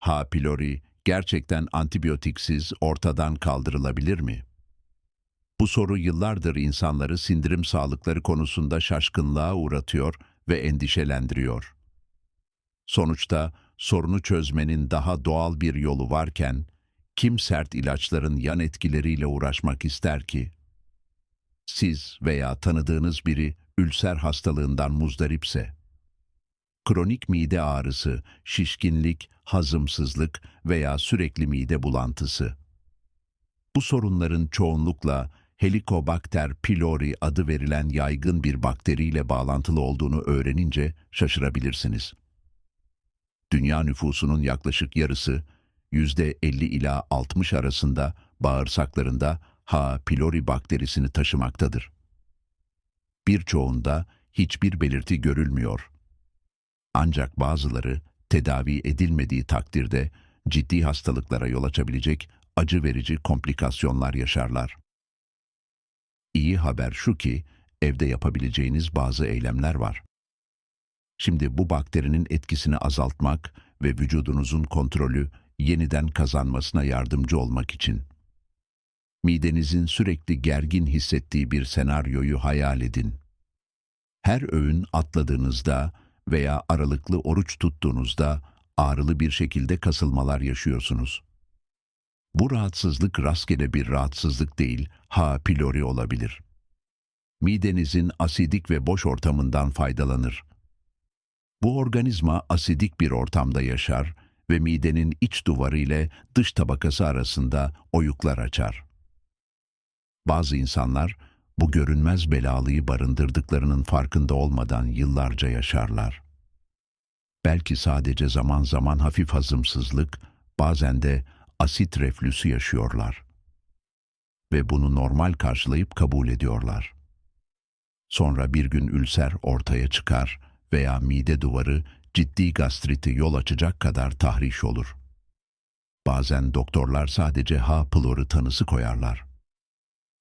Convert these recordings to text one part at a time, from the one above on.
H. pylori gerçekten antibiyotiksiz ortadan kaldırılabilir mi? Bu soru yıllardır insanları sindirim sağlıkları konusunda şaşkınlığa uğratıyor ve endişelendiriyor. Sonuçta sorunu çözmenin daha doğal bir yolu varken kim sert ilaçların yan etkileriyle uğraşmak ister ki? Siz veya tanıdığınız biri ülser hastalığından muzdaripse, kronik mide ağrısı, şişkinlik, hazımsızlık veya sürekli mide bulantısı. Bu sorunların çoğunlukla Helicobacter pylori adı verilen yaygın bir bakteriyle bağlantılı olduğunu öğrenince şaşırabilirsiniz. Dünya nüfusunun yaklaşık yarısı, %50 ila 60 arasında bağırsaklarında H. pylori bakterisini taşımaktadır. Birçoğunda hiçbir belirti görülmüyor. Ancak bazıları tedavi edilmediği takdirde ciddi hastalıklara yol açabilecek acı verici komplikasyonlar yaşarlar. İyi haber şu ki evde yapabileceğiniz bazı eylemler var. Şimdi bu bakterinin etkisini azaltmak ve vücudunuzun kontrolü yeniden kazanmasına yardımcı olmak için. Midenizin sürekli gergin hissettiği bir senaryoyu hayal edin. Her öğün atladığınızda veya aralıklı oruç tuttuğunuzda ağrılı bir şekilde kasılmalar yaşıyorsunuz. Bu rahatsızlık rastgele bir rahatsızlık değil, H. pylori olabilir. Midenizin asidik ve boş ortamından faydalanır. Bu organizma asidik bir ortamda yaşar ve midenin iç duvarı ile dış tabakası arasında oyuklar açar. Bazı insanlar bu görünmez belalıyı barındırdıklarının farkında olmadan yıllarca yaşarlar. Belki sadece zaman zaman hafif hazımsızlık, bazen de asit reflüsü yaşıyorlar. Ve bunu normal karşılayıp kabul ediyorlar. Sonra bir gün ülser ortaya çıkar veya mide duvarı ciddi gastriti yol açacak kadar tahriş olur. Bazen doktorlar sadece H. pylori tanısı koyarlar.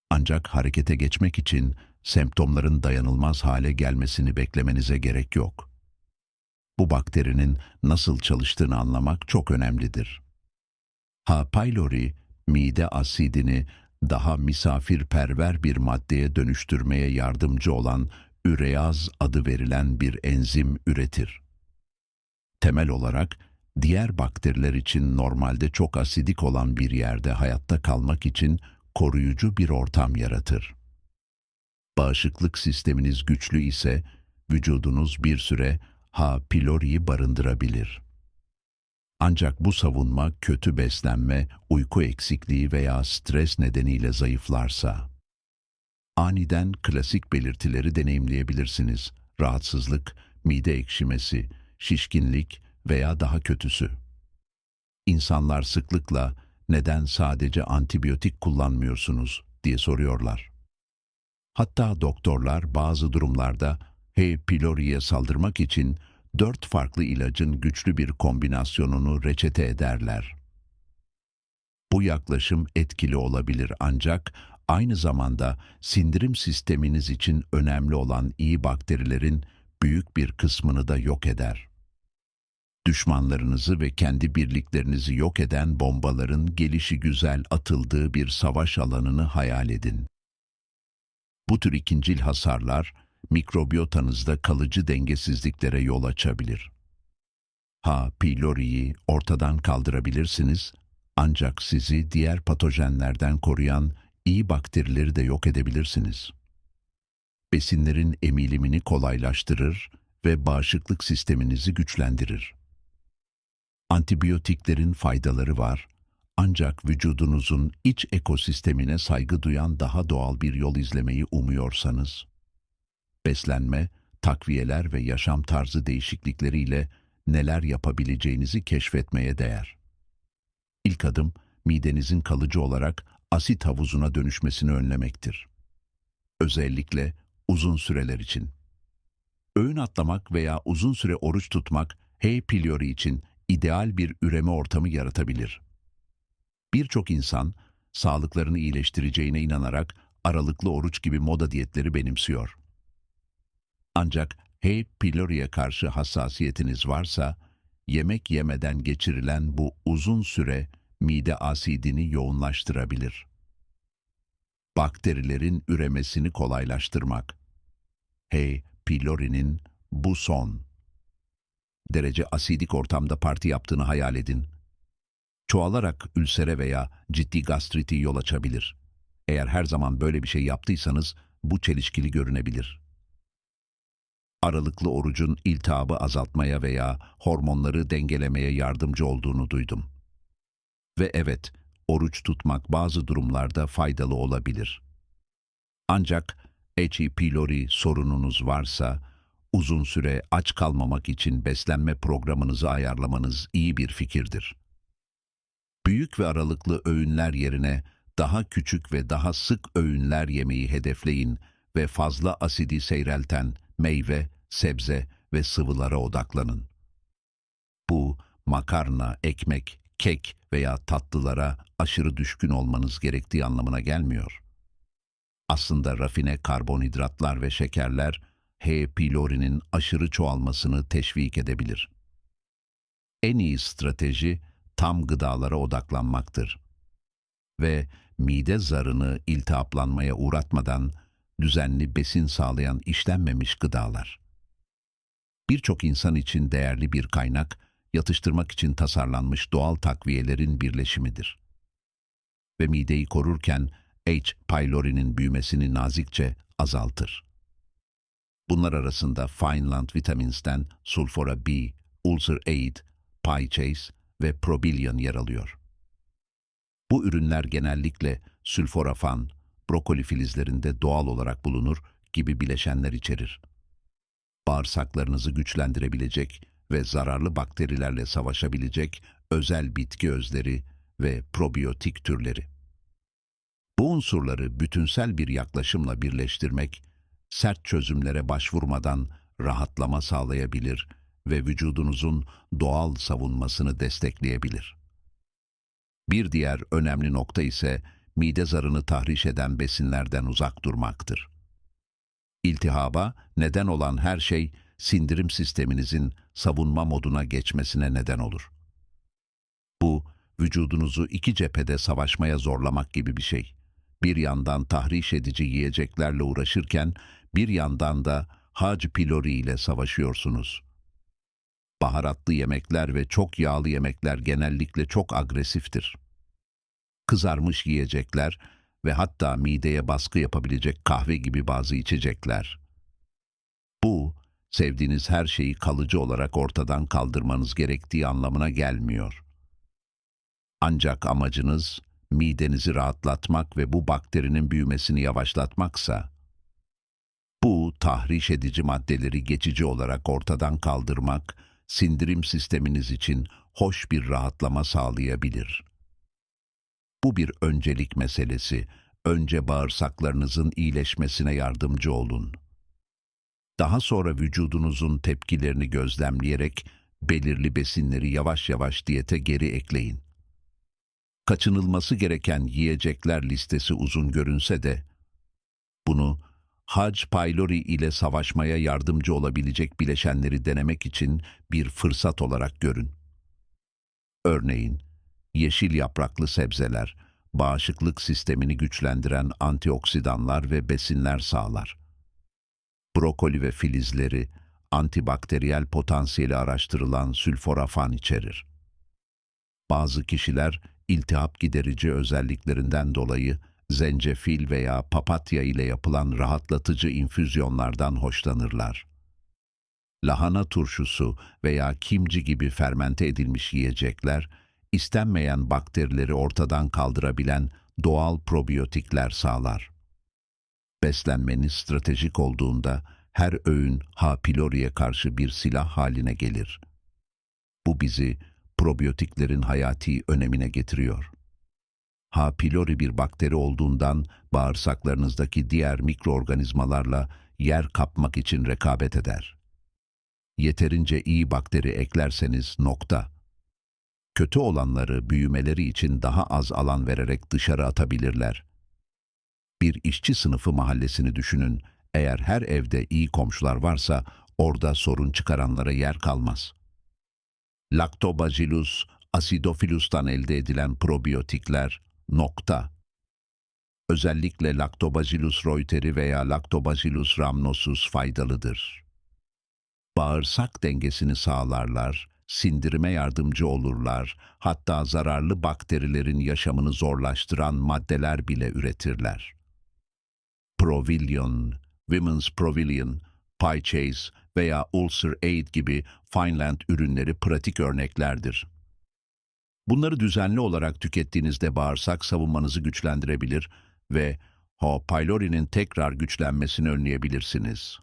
Ancak harekete geçmek için semptomların dayanılmaz hale gelmesini beklemenize gerek yok. Bu bakterinin nasıl çalıştığını anlamak çok önemlidir. H. pylori, mide asidini daha misafirperver bir maddeye dönüştürmeye yardımcı olan üreaz adı verilen bir enzim üretir. Temel olarak diğer bakteriler için normalde çok asidik olan bir yerde hayatta kalmak için koruyucu bir ortam yaratır. Bağışıklık sisteminiz güçlü ise vücudunuz bir süre H. pylori'yi barındırabilir. Ancak bu savunma kötü beslenme, uyku eksikliği veya stres nedeniyle zayıflarsa, aniden klasik belirtileri deneyimleyebilirsiniz. Rahatsızlık, mide ekşimesi, şişkinlik veya daha kötüsü. İnsanlar sıklıkla neden sadece antibiyotik kullanmıyorsunuz diye soruyorlar. Hatta doktorlar bazı durumlarda H. pylori'ye saldırmak için dört farklı ilacın güçlü bir kombinasyonunu reçete ederler. Bu yaklaşım etkili olabilir ancak aynı zamanda sindirim sisteminiz için önemli olan iyi bakterilerin büyük bir kısmını da yok eder. Düşmanlarınızı ve kendi birliklerinizi yok eden bombaların gelişi güzel atıldığı bir savaş alanını hayal edin. Bu tür ikincil hasarlar, mikrobiyotanızda kalıcı dengesizliklere yol açabilir. H. pylori'yi ortadan kaldırabilirsiniz ancak sizi diğer patojenlerden koruyan iyi bakterileri de yok edebilirsiniz. Besinlerin emilimini kolaylaştırır ve bağışıklık sisteminizi güçlendirir. Antibiyotiklerin faydaları var ancak vücudunuzun iç ekosistemine saygı duyan daha doğal bir yol izlemeyi umuyorsanız, beslenme, takviyeler ve yaşam tarzı değişiklikleriyle neler yapabileceğinizi keşfetmeye değer. İlk adım, midenizin kalıcı olarak asit havuzuna dönüşmesini önlemektir. Özellikle uzun süreler için. Öğün atlamak veya uzun süre oruç tutmak, H. pylori için ideal bir üreme ortamı yaratabilir. Birçok insan, sağlıklarını iyileştireceğine inanarak aralıklı oruç gibi moda diyetleri benimsiyor. Ancak H. pylori'ye karşı hassasiyetiniz varsa, yemek yemeden geçirilen bu uzun süre mide asidini yoğunlaştırabilir. Bakterilerin üremesini kolaylaştırmak. H. pylori'nin bu son. Derece asidik ortamda parti yaptığını hayal edin. Çoğalarak ülsere veya ciddi gastriti yol açabilir. Eğer her zaman böyle bir şey yaptıysanız bu çelişkili görünebilir. Aralıklı orucun iltihabı azaltmaya veya hormonları dengelemeye yardımcı olduğunu duydum. Ve evet, oruç tutmak bazı durumlarda faydalı olabilir. Ancak H. pylori sorununuz varsa, uzun süre aç kalmamak için beslenme programınızı ayarlamanız iyi bir fikirdir. Büyük ve aralıklı öğünler yerine daha küçük ve daha sık öğünler yemeyi hedefleyin ve fazla asidi seyrelten meyve, sebze ve sıvılara odaklanın. Bu, makarna, ekmek, kek veya tatlılara aşırı düşkün olmanız gerektiği anlamına gelmiyor. Aslında rafine karbonhidratlar ve şekerler H. pylori'nin aşırı çoğalmasını teşvik edebilir. En iyi strateji tam gıdalara odaklanmaktır. Ve mide zarını iltihaplanmaya uğratmadan düzenli besin sağlayan işlenmemiş gıdalar. Birçok insan için değerli bir kaynak, yatıştırmak için tasarlanmış doğal takviyelerin birleşimidir. Ve mideyi korurken H. pylori'nin büyümesini nazikçe azaltır. Bunlar arasında Fineland Vitamins'ten Sulfora B, Ulcer Aid, Pychase ve Probillion yer alıyor. Bu ürünler genellikle sülforafan, brokoli filizlerinde doğal olarak bulunur gibi bileşenler içerir. Bağırsaklarınızı güçlendirebilecek ve zararlı bakterilerle savaşabilecek özel bitki özleri ve probiyotik türleri. Bu unsurları bütünsel bir yaklaşımla birleştirmek, sert çözümlere başvurmadan rahatlama sağlayabilir ve vücudunuzun doğal savunmasını destekleyebilir. Bir diğer önemli nokta ise mide zarını tahriş eden besinlerden uzak durmaktır. İltihaba neden olan her şey sindirim sisteminizin savunma moduna geçmesine neden olur. Bu, vücudunuzu iki cephede savaşmaya zorlamak gibi bir şey. Bir yandan tahriş edici yiyeceklerle uğraşırken, bir yandan da Hac pylori ile savaşıyorsunuz. Baharatlı yemekler ve çok yağlı yemekler genellikle çok agresiftir. Kızarmış yiyecekler ve hatta mideye baskı yapabilecek kahve gibi bazı içecekler. Bu, sevdiğiniz her şeyi kalıcı olarak ortadan kaldırmanız gerektiği anlamına gelmiyor. Ancak amacınız midenizi rahatlatmak ve bu bakterinin büyümesini yavaşlatmaksa, bu tahriş edici maddeleri geçici olarak ortadan kaldırmak, sindirim sisteminiz için hoş bir rahatlama sağlayabilir. Bu bir öncelik meselesi. Önce bağırsaklarınızın iyileşmesine yardımcı olun. Daha sonra vücudunuzun tepkilerini gözlemleyerek belirli besinleri yavaş yavaş diyete geri ekleyin. Kaçınılması gereken yiyecekler listesi uzun görünse de, bunu Hac pylori ile savaşmaya yardımcı olabilecek bileşenleri denemek için bir fırsat olarak görün. Örneğin, yeşil yapraklı sebzeler, bağışıklık sistemini güçlendiren antioksidanlar ve besinler sağlar. Brokoli ve filizleri, antibakteriyel potansiyeli araştırılan sülforafan içerir. Bazı kişiler iltihap giderici özelliklerinden dolayı zencefil veya papatya ile yapılan rahatlatıcı infüzyonlardan hoşlanırlar. Lahana turşusu veya kimci gibi fermente edilmiş yiyecekler, istenmeyen bakterileri ortadan kaldırabilen doğal probiyotikler sağlar. Beslenmeniz stratejik olduğunda her öğün H. pylori'ye karşı bir silah haline gelir. Bu bizi probiyotiklerin hayati önemine getiriyor. H. pylori bir bakteri olduğundan bağırsaklarınızdaki diğer mikroorganizmalarla yer kapmak için rekabet eder. Yeterince iyi bakteri eklerseniz nokta. Kötü olanları büyümeleri için daha az alan vererek dışarı atabilirler. Bir işçi sınıfı mahallesini düşünün. Eğer her evde iyi komşular varsa orada sorun çıkaranlara yer kalmaz. Lactobacillus acidophilus,'tan elde edilen probiyotikler nokta. Özellikle Lactobacillus reuteri veya Lactobacillus rhamnosus faydalıdır. Bağırsak dengesini sağlarlar, sindirime yardımcı olurlar, hatta zararlı bakterilerin yaşamını zorlaştıran maddeler bile üretirler. Provillion, Women's Provillion, Pie Chase veya Ulcer Aid gibi Fineland ürünleri pratik örneklerdir. Bunları düzenli olarak tükettiğinizde bağırsak savunmanızı güçlendirebilir ve H. pylori'nin tekrar güçlenmesini önleyebilirsiniz.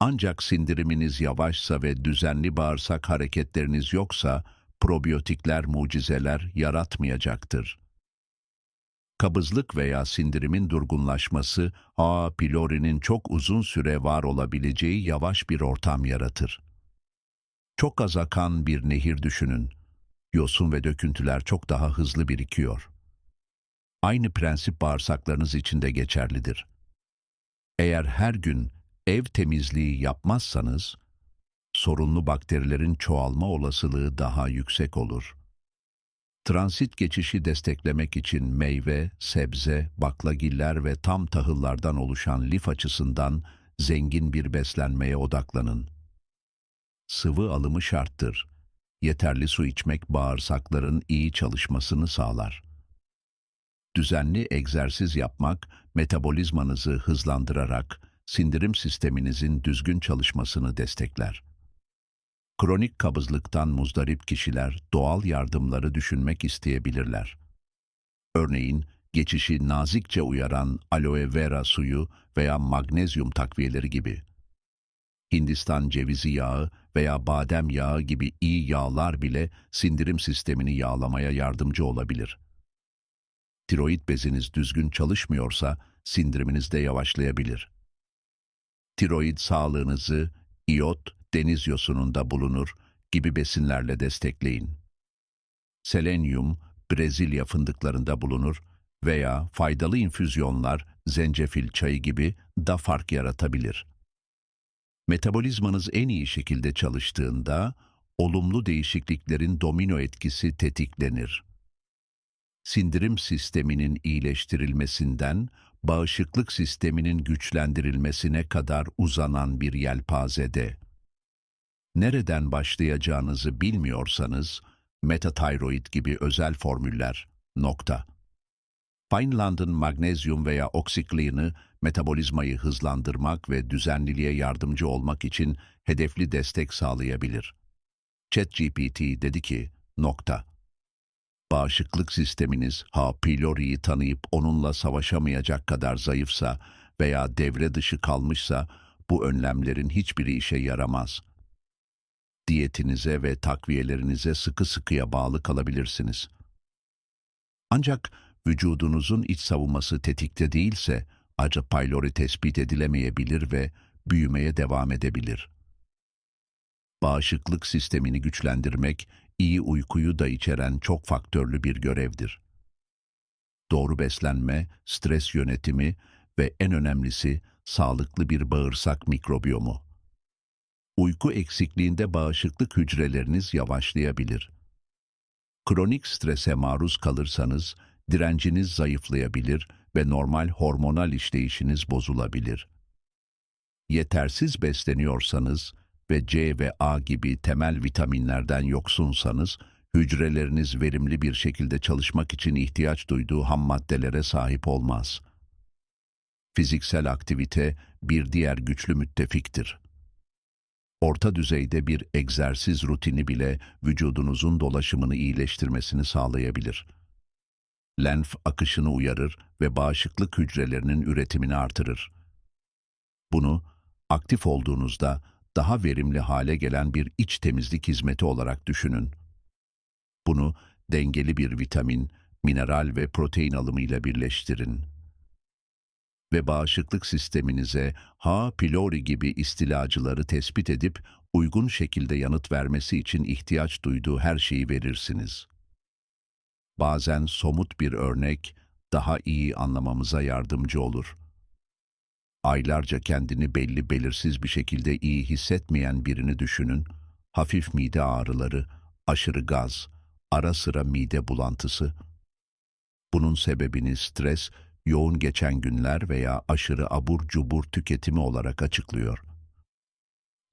Ancak sindiriminiz yavaşsa ve düzenli bağırsak hareketleriniz yoksa probiyotikler mucizeler yaratmayacaktır. Kabızlık veya sindirimin durgunlaşması A. pylori'nin çok uzun süre var olabileceği yavaş bir ortam yaratır. Çok az akan bir nehir düşünün. Yosun ve döküntüler çok daha hızlı birikiyor. Aynı prensip bağırsaklarınız için de geçerlidir. Eğer her gün ev temizliği yapmazsanız, sorunlu bakterilerin çoğalma olasılığı daha yüksek olur. Transit geçişi desteklemek için meyve, sebze, baklagiller ve tam tahıllardan oluşan lif açısından zengin bir beslenmeye odaklanın. Sıvı alımı şarttır. Yeterli su içmek bağırsakların iyi çalışmasını sağlar. Düzenli egzersiz yapmak, metabolizmanızı hızlandırarak sindirim sisteminizin düzgün çalışmasını destekler. Kronik kabızlıktan muzdarip kişiler doğal yardımları düşünmek isteyebilirler. Örneğin, geçişi nazikçe uyaran aloe vera suyu veya magnezyum takviyeleri gibi. Hindistan cevizi yağı veya badem yağı gibi iyi yağlar bile sindirim sistemini yağlamaya yardımcı olabilir. Tiroid beziniz düzgün çalışmıyorsa sindiriminiz de yavaşlayabilir. Tiroid sağlığınızı iyot, deniz yosununda bulunur gibi besinlerle destekleyin. Selenyum, Brezilya fındıklarında bulunur veya faydalı infüzyonlar, zencefil çayı gibi da fark yaratabilir. Metabolizmanız en iyi şekilde çalıştığında, olumlu değişikliklerin domino etkisi tetiklenir. Sindirim sisteminin iyileştirilmesinden, bağışıklık sisteminin güçlendirilmesine kadar uzanan bir yelpazede. Nereden başlayacağınızı bilmiyorsanız, metatiroid gibi özel formüller, nokta. Fineland'ın magnezyum veya oksiklini metabolizmayı hızlandırmak ve düzenliliğe yardımcı olmak için hedefli destek sağlayabilir. ChatGPT dedi ki, nokta. Bağışıklık sisteminiz H. pylori'yi tanıyıp onunla savaşamayacak kadar zayıfsa veya devre dışı kalmışsa bu önlemlerin hiçbiri işe yaramaz. Diyetinize ve takviyelerinize sıkı sıkıya bağlı kalabilirsiniz. Ancak vücudunuzun iç savunması tetikte değilse acı pylori tespit edilemeyebilir ve büyümeye devam edebilir. Bağışıklık sistemini güçlendirmek, iyi uykuyu da içeren çok faktörlü bir görevdir. Doğru beslenme, stres yönetimi ve en önemlisi sağlıklı bir bağırsak mikrobiyomu. Uyku eksikliğinde bağışıklık hücreleriniz yavaşlayabilir. Kronik strese maruz kalırsanız direnciniz zayıflayabilir ve normal hormonal işleyişiniz bozulabilir. Yetersiz besleniyorsanız ve C ve A gibi temel vitaminlerden yoksunsanız, hücreleriniz verimli bir şekilde çalışmak için ihtiyaç duyduğu ham maddelere sahip olmaz. Fiziksel aktivite bir diğer güçlü müttefiktir. Orta düzeyde bir egzersiz rutini bile vücudunuzun dolaşımını iyileştirmesini sağlayabilir. Lenf akışını uyarır ve bağışıklık hücrelerinin üretimini artırır. Bunu aktif olduğunuzda daha verimli hale gelen bir iç temizlik hizmeti olarak düşünün. Bunu dengeli bir vitamin, mineral ve protein alımıyla birleştirin. Ve bağışıklık sisteminize H. pylori gibi istilacıları tespit edip uygun şekilde yanıt vermesi için ihtiyaç duyduğu her şeyi verirsiniz. Bazen somut bir örnek daha iyi anlamamıza yardımcı olur.'' aylarca kendini belli belirsiz bir şekilde iyi hissetmeyen birini düşünün. hafif mide ağrıları, aşırı gaz, ara sıra mide bulantısı. Bunun sebebini stres, yoğun geçen günler veya aşırı abur cubur tüketimi olarak açıklıyor.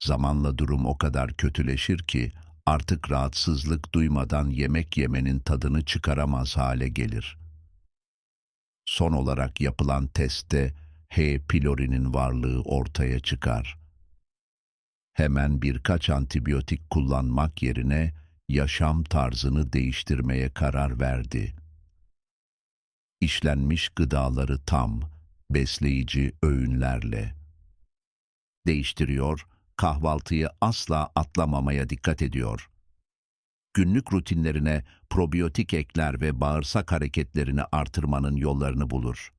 Zamanla durum o kadar kötüleşir ki artık rahatsızlık duymadan yemek yemenin tadını çıkaramaz hale gelir. Son olarak yapılan testte H. pylori'nin varlığı ortaya çıkar. Hemen birkaç antibiyotik kullanmak yerine yaşam tarzını değiştirmeye karar verdi. İşlenmiş gıdaları tam, besleyici öğünlerle değiştiriyor, kahvaltıyı asla atlamamaya dikkat ediyor. Günlük rutinlerine probiyotik ekler ve bağırsak hareketlerini artırmanın yollarını bulur.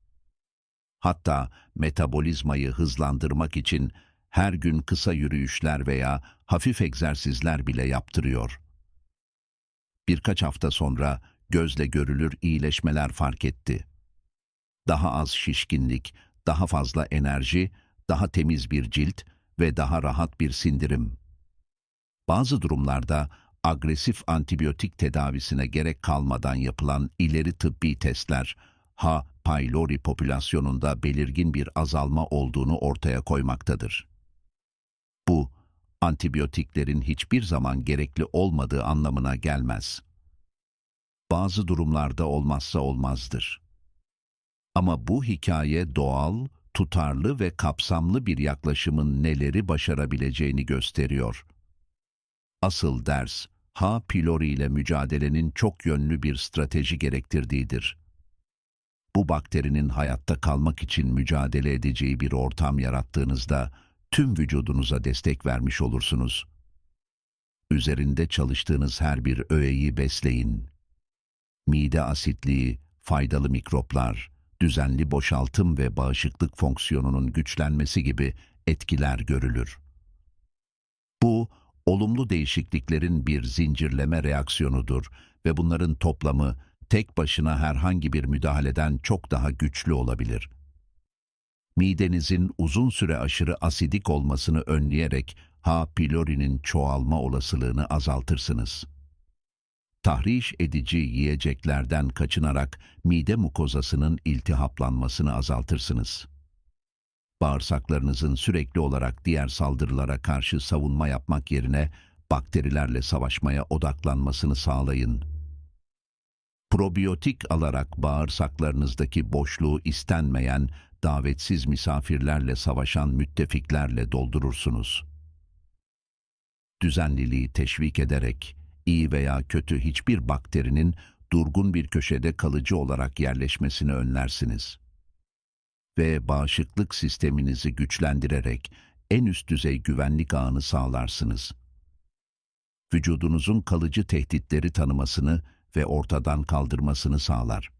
Hatta metabolizmayı hızlandırmak için her gün kısa yürüyüşler veya hafif egzersizler bile yaptırıyor. Birkaç hafta sonra gözle görülür iyileşmeler fark etti. Daha az şişkinlik, daha fazla enerji, daha temiz bir cilt ve daha rahat bir sindirim. Bazı durumlarda agresif antibiyotik tedavisine gerek kalmadan yapılan ileri tıbbi testler, H. pylori popülasyonunda belirgin bir azalma olduğunu ortaya koymaktadır. Bu, antibiyotiklerin hiçbir zaman gerekli olmadığı anlamına gelmez. Bazı durumlarda olmazsa olmazdır. Ama bu hikaye doğal, tutarlı ve kapsamlı bir yaklaşımın neleri başarabileceğini gösteriyor. Asıl ders, H. pylori ile mücadelenin çok yönlü bir strateji gerektirdiğidir. Bu bakterinin hayatta kalmak için mücadele edeceği bir ortam yarattığınızda tüm vücudunuza destek vermiş olursunuz. Üzerinde çalıştığınız her bir öğeyi besleyin. Mide asitliği, faydalı mikroplar, düzenli boşaltım ve bağışıklık fonksiyonunun güçlenmesi gibi etkiler görülür. Bu, olumlu değişikliklerin bir zincirleme reaksiyonudur ve bunların toplamı tek başına herhangi bir müdahaleden çok daha güçlü olabilir. Midenizin uzun süre aşırı asidik olmasını önleyerek H. pylori'nin çoğalma olasılığını azaltırsınız. Tahriş edici yiyeceklerden kaçınarak mide mukozasının iltihaplanmasını azaltırsınız. Bağırsaklarınızın sürekli olarak diğer saldırılara karşı savunma yapmak yerine bakterilerle savaşmaya odaklanmasını sağlayın. Probiyotik alarak bağırsaklarınızdaki boşluğu istenmeyen, davetsiz misafirlerle savaşan müttefiklerle doldurursunuz. Düzenliliği teşvik ederek, iyi veya kötü hiçbir bakterinin durgun bir köşede kalıcı olarak yerleşmesini önlersiniz. Ve bağışıklık sisteminizi güçlendirerek en üst düzey güvenlik ağını sağlarsınız. Vücudunuzun kalıcı tehditleri tanımasını ve ortadan kaldırmasını sağlar.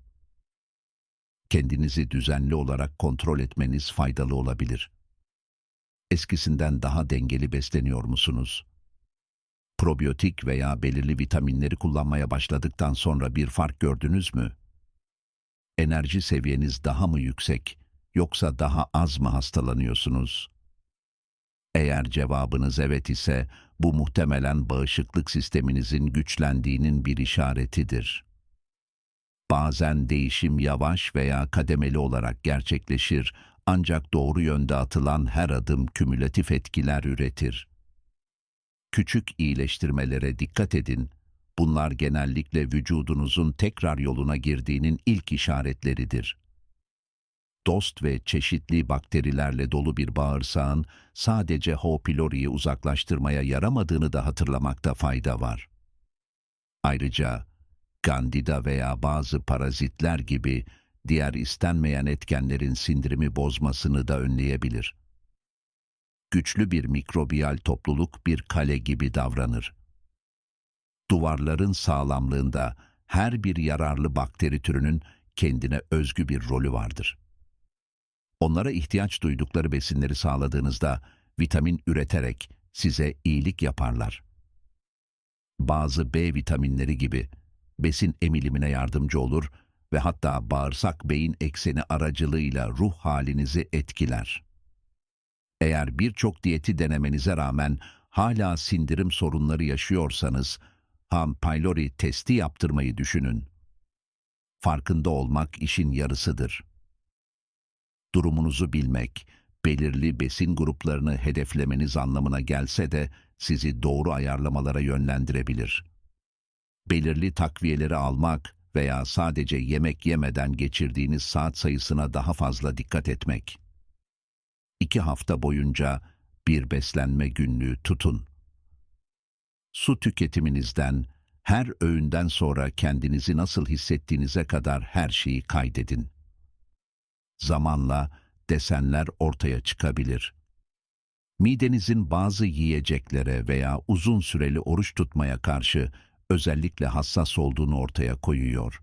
Kendinizi düzenli olarak kontrol etmeniz faydalı olabilir. Eskisinden daha dengeli besleniyor musunuz? Probiyotik veya belirli vitaminleri kullanmaya başladıktan sonra bir fark gördünüz mü? Enerji seviyeniz daha mı yüksek yoksa daha az mı hastalanıyorsunuz? Eğer cevabınız evet ise bu muhtemelen bağışıklık sisteminizin güçlendiğinin bir işaretidir. Bazen değişim yavaş veya kademeli olarak gerçekleşir ancak doğru yönde atılan her adım kümülatif etkiler üretir. Küçük iyileştirmelere dikkat edin. Bunlar genellikle vücudunuzun tekrar yoluna girdiğinin ilk işaretleridir. Dost ve çeşitli bakterilerle dolu bir bağırsağın sadece H. pylori'yi uzaklaştırmaya yaramadığını da hatırlamakta fayda var. Ayrıca Candida veya bazı parazitler gibi diğer istenmeyen etkenlerin sindirimi bozmasını da önleyebilir güçlü bir mikrobiyal topluluk bir kale gibi davranır. Duvarların sağlamlığında her bir yararlı bakteri türünün kendine özgü bir rolü vardır. Onlara ihtiyaç duydukları besinleri sağladığınızda vitamin üreterek size iyilik yaparlar. Bazı B vitaminleri gibi besin emilimine yardımcı olur ve hatta bağırsak beyin ekseni aracılığıyla ruh halinizi etkiler. Eğer birçok diyeti denemenize rağmen hala sindirim sorunları yaşıyorsanız, Ham pylori testi yaptırmayı düşünün. Farkında olmak işin yarısıdır. Durumunuzu bilmek, belirli besin gruplarını hedeflemeniz anlamına gelse de sizi doğru ayarlamalara yönlendirebilir. Belirli takviyeleri almak veya sadece yemek yemeden geçirdiğiniz saat sayısına daha fazla dikkat etmek. İki hafta boyunca bir beslenme günlüğü tutun. Su tüketiminizden, her öğünden sonra kendinizi nasıl hissettiğinize kadar her şeyi kaydedin. Zamanla desenler ortaya çıkabilir. Midenizin bazı yiyeceklere veya uzun süreli oruç tutmaya karşı özellikle hassas olduğunu ortaya koyuyor.